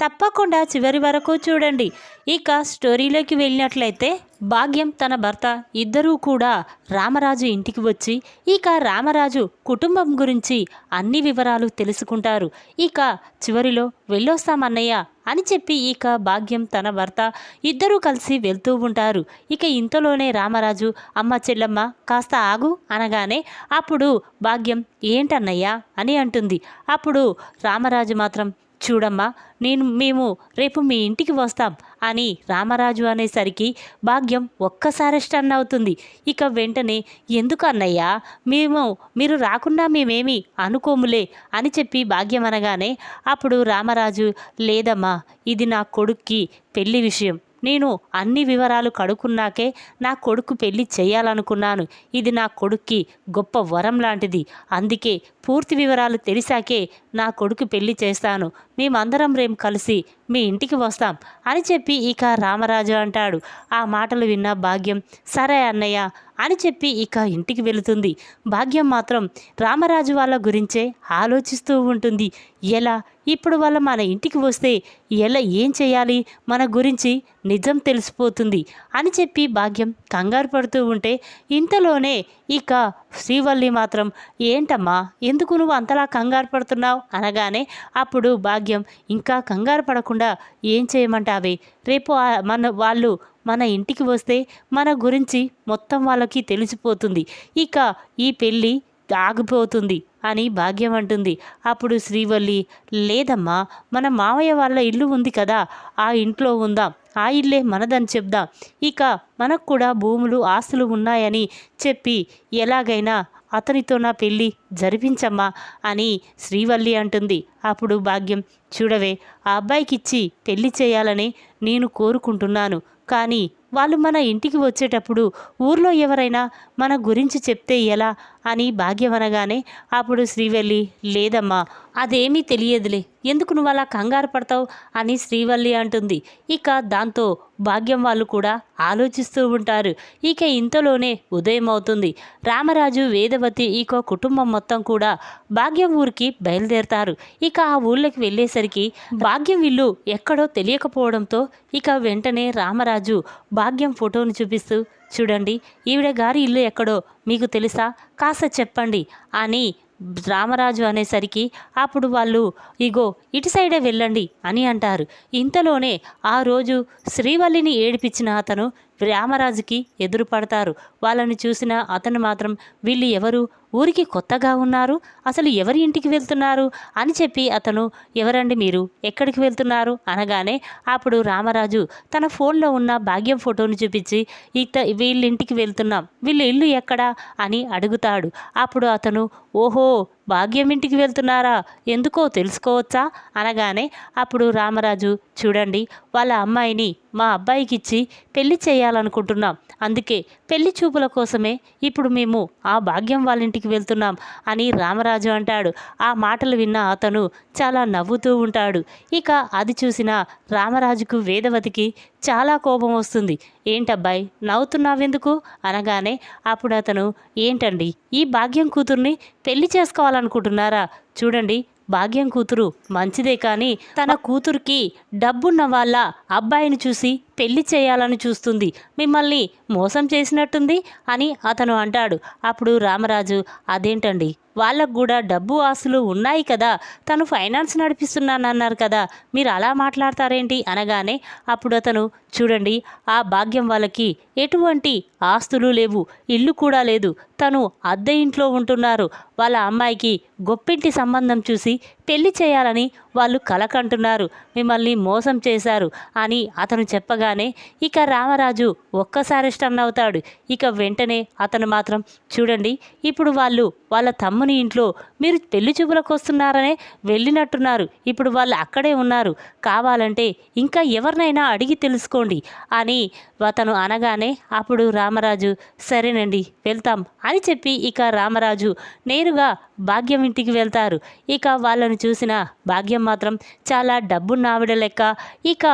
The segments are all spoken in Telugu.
తప్పకుండా చివరి వరకు చూడండి. ఇక స్టోరీలోకి వెళ్ళినట్లయితే భాగ్యం తన భర్త ఇద్దరూ కూడా రామరాజు ఇంటికి వచ్చి ఇక రామరాజు కుటుంబం గురించి అన్ని వివరాలు తెలుసుకుంటారు. ఇక చివరిలో వెళ్ళొస్తామన్నయ్య అని చెప్పి ఇక భాగ్యం తన భర్త ఇద్దరూ కలిసి వెళ్తూ ఉంటారు. ఇక ఇంతలోనే రామరాజు అమ్మ చెల్లమ్మ కాస్త ఆగు అనగానే అప్పుడు భాగ్యం ఏంటన్నయ్యా అని అంటుంది. అప్పుడు రామరాజు మాత్రం చూడమ్మా నేను మేము రేపు మీ ఇంటికి వస్తాం అని రామరాజు అనేసరికి భాగ్యం ఒక్కసారి స్టన్ అవుతుంది. ఇక వెంటనే ఎందుకు అన్నయ్యా మేము మీరు రాకుండా మేమేమి అనుకోములే అని చెప్పి భాగ్యం అనగానే అప్పుడు రామరాజు లేదమ్మా ఇది నా కొడుక్కి పెళ్ళి విషయం. నేను అన్ని వివరాలు కడుక్కున్నాకే నా కొడుకు పెళ్ళి చేయాలనుకున్నాను. ఇది నా కొడుక్కి గొప్ప వరం లాంటిది. అందుకే పూర్తి వివరాలు తెలిసాకే నా కొడుకు పెళ్ళి చేస్తాను. మేమందరం రేపు కలిసి మీ ఇంటికి వస్తాం అని చెప్పి ఇక రామరాజు అంటాడు. ఆ మాటలు విన్న భాగ్యం సరే అన్నయ్య అని చెప్పి ఇక ఇంటికి వెళుతుంది. భాగ్యం మాత్రం రామరాజు వాళ్ళ గురించే ఆలోచిస్తూ ఉంటుంది. ఎలా? ఇప్పుడు వాళ్ళ మన ఇంటికి వస్తే ఎలా ఏం చేయాలి? మన గురించి నిజం తెలిసిపోతుంది అని చెప్పి భాగ్యం కంగారు పడుతూ ఉంటే ఇంతలోనే ఇక శ్రీవల్లి మాత్రం ఏంటమ్మా ఎందుకు నువ్వు అంతలా కంగారు పడుతున్నావు? అనగానే అప్పుడు భాగ్యం ఇంకా కంగారు పడకుండా ఏం చేయమంటావే? రేపు మన వాళ్ళు మన ఇంటికి వస్తే మన గురించి మొత్తం వాళ్ళకి తెలిసిపోతుంది. ఇక ఈ పెళ్ళి ఆగిపోతుంది అని భాగ్యం అంటుంది. అప్పుడు శ్రీవల్లి లేదమ్మా మన మావయ్య వాళ్ళ ఇల్లు ఉంది కదా ఆ ఇంట్లో ఉందాం ఆ ఇల్లే మనదని చెప్దాం. ఇక మనకు కూడా భూములు ఆస్తులు ఉన్నాయని చెప్పి ఎలాగైనా అతనితో నా పెళ్ళి జరిపించమ్మా అని శ్రీవల్లి అంటుంది. అప్పుడు భాగ్యం చూడవే ఆ అబ్బాయికిచ్చి పెళ్ళి చేయాలని నేను కోరుకుంటున్నాను. కానీ వాళ్ళు మన ఇంటికి వచ్చేటప్పుడు ఊర్లో ఎవరైనా మన గురించి చెప్తే ఎలా? అని భాగ్యం అనగానే అప్పుడు శ్రీవల్లి లేదమ్మా అదేమీ తెలియదులే. ఎందుకు నువ్వు అలా కంగారు పడతావు అని శ్రీవల్లి అంటుంది. ఇక దాంతో భాగ్యం వాళ్ళు కూడా ఆలోచిస్తూ ఉంటారు. ఇక ఇంతలోనే ఉదయం అవుతుంది. రామరాజు వేదవతి ఇక కుటుంబం మొత్తం కూడా భాగ్యం ఊరికి బయలుదేరతారు. ఇక ఆ ఊళ్ళకి వెళ్ళేసరికి భాగ్యం ఇల్లు ఎక్కడో తెలియకపోవడంతో ఇక వెంటనే రామరాజు భాగ్యం ఫోటోను చూపిస్తూ చూడండి ఈవిడ గారి ఇల్లు ఎక్కడో మీకు తెలుసా? కాస్త చెప్పండి అని రామరాజు అనేసరికి అప్పుడు వాళ్ళు ఇగో ఇటు సైడే వెళ్ళండి అని అంటారు. ఇంతలోనే ఆ రోజు శ్రీవల్లిని ఏడిపించిన అతను రామరాజుకి ఎదురుపడతారు వాళ్ళని చూసిన అతను మాత్రం వీళ్ళు ఎవరు? ఊరికి కొత్తగా ఉన్నారు? అసలు ఎవరి ఇంటికి వెళ్తున్నారు? అని చెప్పి అతను ఎవరండి మీరు? ఎక్కడికి వెళ్తున్నారు? అనగానే అప్పుడు రామరాజు తన ఫోన్లో ఉన్న భాగ్యం ఫోటోను చూపించి ఇత వీళ్ళ ఇంటికి వెళ్తున్నాం. వీళ్ళ ఇల్లు ఎక్కడా? అని అడుగుతాడు. అప్పుడు అతను ఓహో! భాగ్యం ఇంటికి వెళ్తున్నారా? ఎందుకో తెలుసుకోవచ్చా? అనగానే అప్పుడు రామరాజు చూడండి వాళ్ళ అమ్మాయిని మా అబ్బాయికి ఇచ్చి పెళ్ళి చేయాలనుకుంటున్నాం. అందుకే పెళ్ళి చూపుల కోసమే ఇప్పుడు మేము ఆ భాగ్యం వాళ్ళ ఇంటికి వెళ్తున్నాం అని రామరాజు అంటాడు. ఆ మాటలు విన్న అతను చాలా నవ్వుతూ ఉంటాడు. ఇక అది చూసిన రామరాజుకు వేదవతికి చాలా కోపం వస్తుంది. ఏంటబ్బాయి నవ్వుతున్నావెందుకు? అనగానే అప్పుడు అతను ఏంటండి ఈ భాగ్యం కూతుర్ని పెళ్ళి చేసుకోవాలనుకుంటున్నారా? చూడండి భాగ్యం కూతురు మంచిదే కానీ తన కూతురికి డబ్బున్న వాళ్ళ అబ్బాయిని చూసి పెళ్ళి చేయాలని చూస్తుంది. మిమ్మల్ని మోసం చేసినట్టుంది అని అతను అంటాడు. అప్పుడు రామరాజు అదేంటండి? వాళ్ళకు కూడా డబ్బు ఆస్తులు ఉన్నాయి కదా. తను ఫైనాన్స్ నడిపిస్తున్నానన్నారు కదా. మీరు అలా మాట్లాడతారేంటి? అనగానే అప్పుడు అతను చూడండి ఆ భాగ్యం వాళ్ళకి ఎటువంటి ఆస్తులు లేవు. ఇల్లు కూడా లేదు. తను అద్దె ఇంట్లో ఉంటున్నారు. వాళ్ళ అమ్మాయికి గొప్పింటి సంబంధం చూసి పెళ్ళి చేయాలని వాళ్ళు కలకంటున్నారు. మిమ్మల్ని మోసం చేశారు అని అతను చెప్పగా చూడగానే ఇక రామరాజు ఒక్కసారి స్టన్ అవుతాడు ఇక వెంటనే అతను మాత్రం చూడండి ఇప్పుడు వాళ్ళు వాళ్ళ తమ్ముని ఇంట్లో మీరు పెళ్ళి చూపులకు వస్తున్నారనే వెళ్ళినట్టున్నారు. ఇప్పుడు వాళ్ళు అక్కడే ఉన్నారు. కావాలంటే ఇంకా ఎవరినైనా అడిగి తెలుసుకోండి అని అతను అనగానే అప్పుడు రామరాజు సరేనండి వెళ్తాం అని చెప్పి ఇక రామరాజు నేరుగా భాగ్యం ఇంటికి వెళ్తారు. ఇక వాళ్ళను చూసిన భాగ్యం మాత్రం చాలా డబ్బున్న ఆవిడ లెక్క ఇక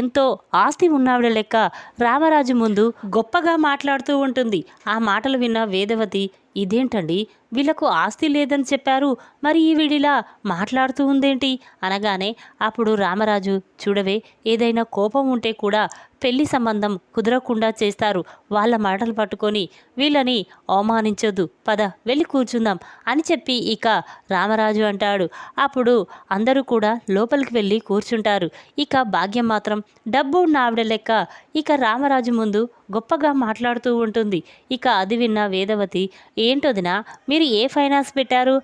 ఎంతో ఆస్తి ఉన్నావిడ లెక్క రామరాజు ముందు గొప్పగా మాట్లాడుతూ ఉంటుంది. ఆ మాటలు విన్న వేదవతి ఇదేంటండి? వీళ్ళకు ఆస్తి లేదని చెప్పారు. మరి ఈ వీడిలా మాట్లాడుతూ ఉందేంటి? అనగానే అప్పుడు రామరాజు చూడవే ఏదైనా కోపం ఉంటే కూడా పెళ్ళి సంబంధం కుదరకుండా చేస్తారు. వాళ్ళ మాటలు పట్టుకొని వీళ్ళని అవమానించొద్దు. పద వెళ్ళి కూర్చుందాం అని చెప్పి ఇక రామరాజు అంటాడు. అప్పుడు అందరూ కూడా లోపలికి వెళ్ళి కూర్చుంటారు. ఇక భాగ్యం మాత్రం డబ్బు ఉన్న ఆవిడ లెక్క ఇక రామరాజు ముందు గొప్పగా మాట్లాడుతూ ఉంటుంది. ఇక అది విన్న వేదవతి ఏంటోదినా మీరు ఏ ఫైనాన్స్ పెట్టారు?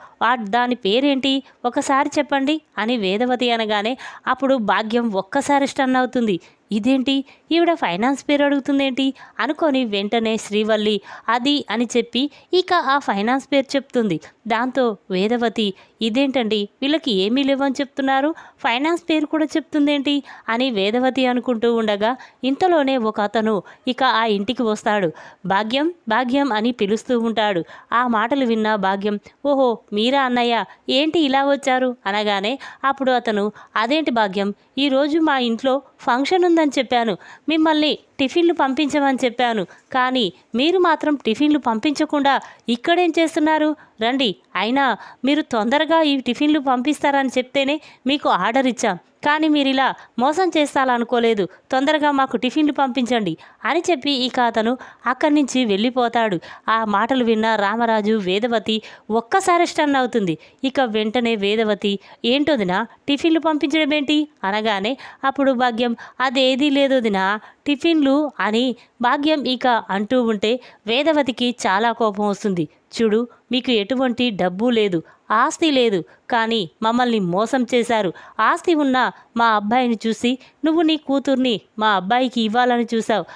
దాని పేరేంటి? ఒకసారి చెప్పండి అని వేదవతి అనగానే అప్పుడు భాగ్యం ఒక్కసారి స్టన్ అవుతుంది. ఇదేంటి? ఈవిడ ఫైనాన్స్ పేరు అడుగుతుందేంటి? అనుకొని వెంటనే శ్రీవల్లి అది అని చెప్పి ఇక ఆ ఫైనాన్స్ పేరు చెప్తుంది. దాంతో వేదవతి ఇదేంటండి? వీళ్ళకి ఏమీ లేవని చెప్తున్నారు? ఫైనాన్స్ పేరు కూడా చెప్తుందేంటి? అని వేదవతి అనుకుంటూ ఉండగా ఇంతలోనే ఒక అతను ఇక ఆ ఇంటికి వస్తాడు. భాగ్యం భాగ్యం అని పిలుస్తూ ఉంటాడు. ఆ మాటలు విన్న భాగ్యం ఓహో మీరా అన్నయ్య ఏంటి ఇలా వచ్చారు? అనగానే అప్పుడు అతను అదేంటి భాగ్యం? ఈరోజు మా ఇంట్లో ఫంక్షన్ ఉంది ఉందని చెప్పాను. మిమ్మల్ని టిఫిన్లు పంపించమని చెప్పాను. కానీ మీరు మాత్రం టిఫిన్లు పంపించకుండా ఇక్కడేం చేస్తున్నారు? రండి. అయినా మీరు తొందరగా ఈ టిఫిన్లు పంపిస్తారని చెప్తేనే మీకు ఆర్డర్ ఇచ్చాం. కానీ మీరు ఇలా మోసం చేస్తారనుకోలేదు. తొందరగా మాకు టిఫిన్లు పంపించండి అని చెప్పి ఇక అతను అక్కడి నుంచి వెళ్ళిపోతాడు. ఆ మాటలు విన్న రామరాజు వేదవతి ఒక్కసారి స్టన్ అవుతుంది. ఇక వెంటనే వేదవతి ఏంటోదినా టిఫిన్లు పంపించడం ఏంటి అనగానే అప్పుడు భాగ్యం అదేదీ లేదోదినా టిఫిన్లు అని భాగ్యం ఇక అంటూ ఉంటే వేదవతికి చాలా కోపం వస్తుంది. చూడు మీకు ఎటువంటి డబ్బు లేదు ఆస్తి లేదు కానీ మమ్మల్ని మోసం చేశారు. ఆస్తి ఉన్న మా అబ్బాయిని చూసి నువ్వు నీ కూతుర్ని మా అబ్బాయికి ఇవ్వాలని చూసావు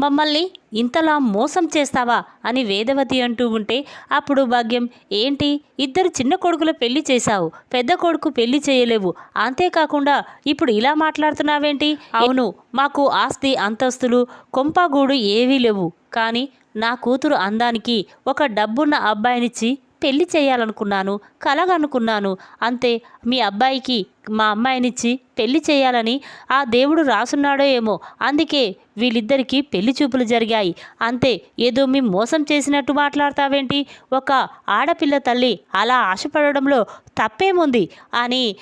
మమ్మల్ని ఇంతలా మోసం చేస్తావా అని వేదవతి అంటూ ఉంటే అప్పుడు భాగ్యం ఏంటి? ఇద్దరు చిన్న కొడుకుల పెళ్ళి చేశావు. పెద్ద కొడుకు పెళ్ళి చేయలేవు. అంతేకాకుండా ఇప్పుడు ఇలా మాట్లాడుతున్నావేంటి? అవును మాకు ఆస్తి అంతస్తులు కొంపగూడు ఏవీ లేవు. కానీ నా కూతురు అందానికి ఒక డబ్బున్న అబ్బాయినిచ్చి పెళ్ళి చేయాలనుకున్నాను కలగనుకున్నాను. అంతే మీ అబ్బాయికి మా అమ్మాయినిచ్చి పెళ్ళి చేయాలని ఆ దేవుడు రాసున్నాడో ఏమో. అందుకే వీళ్ళిద్దరికీ పెళ్ళి చూపులు జరిగాయి. అంతే ఏదో మేము మోసం చేసినట్టు మాట్లాడతావేంటి? ఒక ఆడపిల్ల తల్లి అలా ఆశపడడంలో తప్పేముంది? అని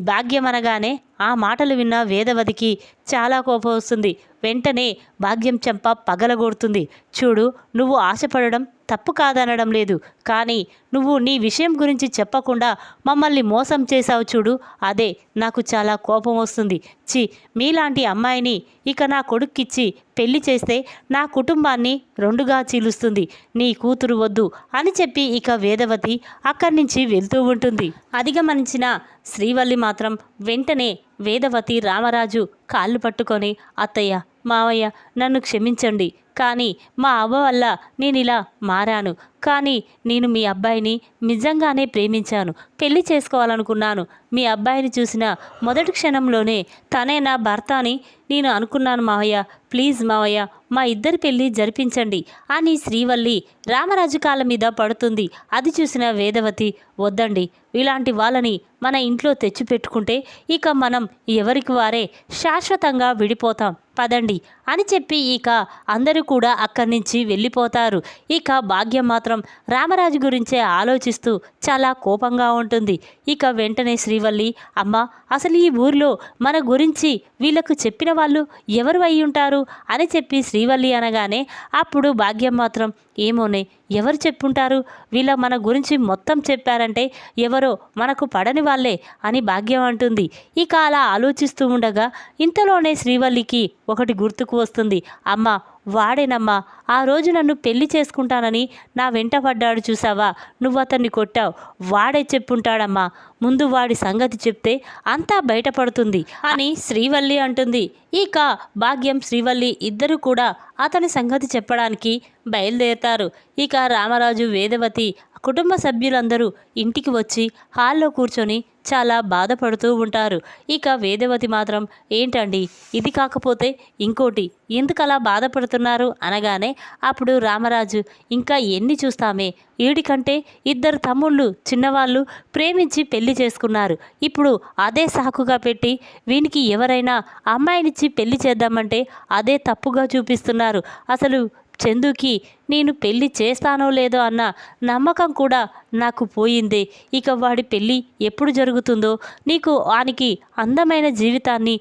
భాగ్యం అనగానే ఆ మాటలు విన్న వేదవతికి చాలా కోపం వస్తుంది. వెంటనే భాగ్యం చెంప పగలగొడుతుంది. చూడు నువ్వు ఆశపడడం తప్పు కాదనడం లేదు. కానీ నువ్వు నీ విషయం గురించి చెప్పకుండా మమ్మల్ని మోసం చేశావు చూడు. అదే నాకు చాలా కోపం వస్తుంది. చి మీలాంటి అమ్మాయిని ఇక నా కొడుక్కిచ్చి పెళ్ళి చేస్తే నా కుటుంబాన్ని రెండుగా చీలుస్తుంది. నీ కూతురు వద్దు అని చెప్పి ఇక వేదవతి అక్కడి నుంచి వెళ్తూ ఉంటుంది. అధిగమనించిన శ్రీవల్లి మాత్రం వెంటనే వేదవతి రామరాజు కాళ్ళు పట్టుకొని అత్తయ్య మావయ్య నన్ను క్షమించండి. కానీ మా అవ్వ వల్ల నేను ఇలా మారాను. కానీ నేను మీ అబ్బాయిని నిజంగానే ప్రేమించాను. పెళ్ళి చేసుకోవాలనుకున్నాను. మీ అబ్బాయిని చూసిన మొదటి క్షణంలోనే తనే నా భర్త అని నేను అనుకున్నాను మావయ్య. ప్లీజ్ మావయ్య మా ఇద్దరి పెళ్ళి జరిపించండి. అని శ్రీవల్లి రామరాజు కాళ్ళ మీద పడుతుంది. అది చూసిన వేదవతి వద్దండి. ఇలాంటి వాళ్ళని మన ఇంట్లో తెచ్చిపెట్టుకుంటే ఇక మనం ఎవరికి వారే శాశ్వతంగా విడిపోతాం. పదండి అని చెప్పి ఇక అందరూ కూడా అక్కడి నుంచి వెళ్ళిపోతారు. ఇక భాగ్యం మాత్రం రామరాజు గురించే ఆలోచిస్తూ చాలా కోపంగా ఉంటుంది. ఇక వెంటనే శ్రీవల్లి అమ్మ అసలు ఈ ఊర్లో మన గురించి వీళ్ళకు చెప్పిన వాళ్ళు ఎవరు అయి ఉంటారు? అని చెప్పి శ్రీవల్లి అనగానే అప్పుడు భాగ్యం మాత్రం ఏమోనే ఎవరు చెప్పుంటారు? వీళ్ళ మన గురించి మొత్తం చెప్పారంటే ఎవరో మనకు పడని వాళ్ళే అని భాగ్యం అంటుంది. ఇక అలా ఆలోచిస్తూ ఉండగా ఇంతలోనే శ్రీవల్లికి ఒకటి గుర్తుకు వస్తుంది. అమ్మ వాడేనమ్మా ఆ రోజు నన్ను పెళ్ళి చేసుకుంటానని నా వెంట పడ్డాడు చూసావా? నువ్వు అతన్ని కొట్టావు. వాడే చెప్పుంటాడమ్మా. ముందు వాడి సంగతి చెప్తే అంతా బయటపడుతుంది అని శ్రీవల్లి అంటుంది. ఇక భాగ్యం శ్రీవల్లి ఇద్దరు కూడా అతని సంగతి చెప్పడానికి బయలుదేరుతారు. ఇక రామరాజు వేదవతి కుటుంబ సభ్యులందరూ ఇంటికి వచ్చి హాల్లో కూర్చొని చాలా బాధపడుతూ ఉంటారు. ఇక వేదవతి మాత్రం ఏంటండి? ఇది కాకపోతే ఇంకోటి ఎందుకలా బాధపడుతున్నారు? అనగానే అప్పుడు రామరాజు ఇంకా ఎన్ని చూస్తామే? వీడికంటే ఇద్దరు తమ్ముళ్ళు చిన్నవాళ్ళు ప్రేమించి పెళ్ళి చేసుకున్నారు. ఇప్పుడు అదే సాకుగా పెట్టి వీనికి ఎవరైనా అమ్మాయినిచ్చి పెళ్ళి చేద్దామంటే అదే తప్పుగా చూపిస్తున్నారు. అసలు చందుకి నేను పెళ్ళి చేస్తానో లేదో అన్న నమ్మకం కూడా నాకు పోయిందే. ఇక వాడి పెళ్ళి ఎప్పుడు జరుగుతుందో నీకు వానికి అందమైన జీవితాన్ని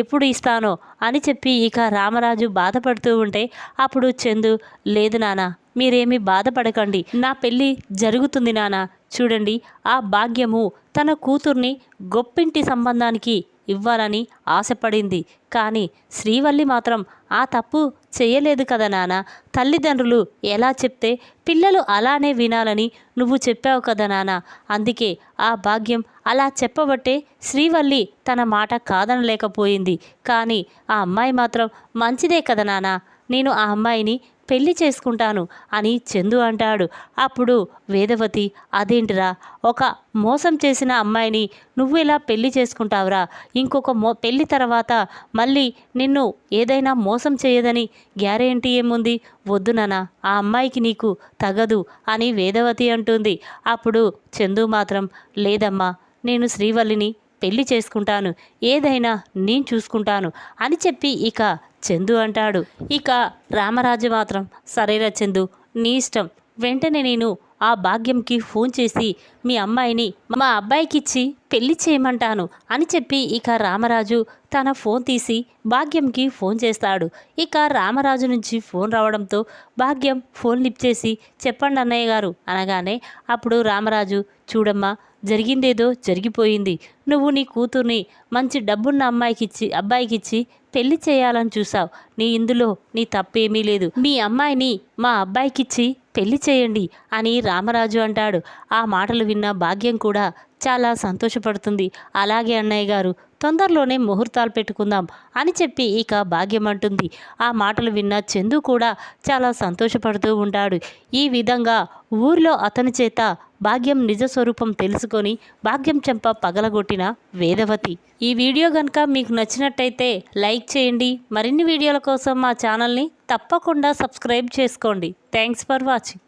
ఎప్పుడు ఇస్తానో అని చెప్పి ఇక రామరాజు బాధపడుతూ ఉంటే అప్పుడు చందు లేదు నానా మీరేమీ బాధపడకండి. నా పెళ్ళి జరుగుతుంది నానా చూడండి ఆ భాగ్యము తన కూతుర్ని గొప్పింటి సంబంధానికి ఇవ్వాలని ఆశపడింది. కానీ శ్రీవల్లి మాత్రం ఆ తప్పు చేయలేదు కదా నాన్న తల్లిదండ్రులు ఎలా చెప్తే పిల్లలు అలానే వినాలని నువ్వు చెప్పావు కదా నాన్న అందుకే ఆ భాగ్యం అలా చెప్పబట్టే శ్రీవల్లి తన మాట కాదనలేకపోయింది. కానీ ఆ అమ్మాయి మాత్రం మంచిదే కదా నాన్న నేను ఆ అమ్మాయిని పెళ్ళి చేసుకుంటాను అని చందు అంటాడు. అప్పుడు వేదవతి అదేంటిరా ఒక మోసం చేసిన అమ్మాయిని నువ్వు ఇలా పెళ్ళి చేసుకుంటావురా? ఇంకొక మో పెళ్ళి తర్వాత మళ్ళీ నిన్ను ఏదైనా మోసం చేయదని గ్యారెంటీ ఏముంది? వద్దు నాన్న ఆ అమ్మాయికి నీకు తగదు అని వేదవతి అంటుంది. అప్పుడు చందు మాత్రం లేదమ్మా నేను శ్రీవల్లిని పెళ్ళి చేసుకుంటాను. ఏదైనా నేను చూసుకుంటాను అని చెప్పి ఇక చందు అంటాడు. ఇక రామరాజు మాత్రం సరేరా చందు నీ ఇష్టం. వెంటనే నేను ఆ భాగ్యంకి ఫోన్ చేసి మీ అమ్మాయిని మా అబ్బాయికి ఇచ్చి పెళ్ళి చేయమంటాను అని చెప్పి ఇక రామరాజు తన ఫోన్ తీసి భాగ్యంకి ఫోన్ చేస్తాడు. ఇక రామరాజు నుంచి ఫోన్ రావడంతో భాగ్యం ఫోన్ లిప్ చేసి చెప్పండి అన్నయ్య గారు అనగానే అప్పుడు రామరాజు చూడమ్మా జరిగిందేదో జరిగిపోయింది. నువ్వు నీ కూతుర్ని మంచి డబ్బున్న అమ్మాయికి ఇచ్చి అబ్బాయికి ఇచ్చి పెళ్ళి చేయాలని చూసావు నీ ఇందులో నీ తప్పేమీ లేదు. మీ అమ్మాయిని మా అబ్బాయికిచ్చి పెళ్ళి చేయండి అని రామరాజు అంటాడు. ఆ మాటలు విన్న భాగ్యం కూడా చాలా సంతోషపడుతుంది. అలాగే అన్నయ్య గారు తొందరలోనే ముహూర్తాలు పెట్టుకుందాం అని చెప్పి ఇక భాగ్యం అంటుంది. ఆ మాటలు విన్న చందు కూడా చాలా సంతోషపడుతూ ఉంటాడు. ఈ విధంగా ఊరిలో అతని చేత భాగ్యం నిజ స్వరూపం తెలుసుకొని భాగ్యం చెంప పగలగొట్టిన వేదవతి. ఈ వీడియో కనుక మీకు నచ్చినట్టయితే లైక్ చేయండి. మరిన్ని వీడియోల కోసం మా ఛానల్ని తప్పకుండా సబ్స్క్రైబ్ చేసుకోండి. Thanks for watching.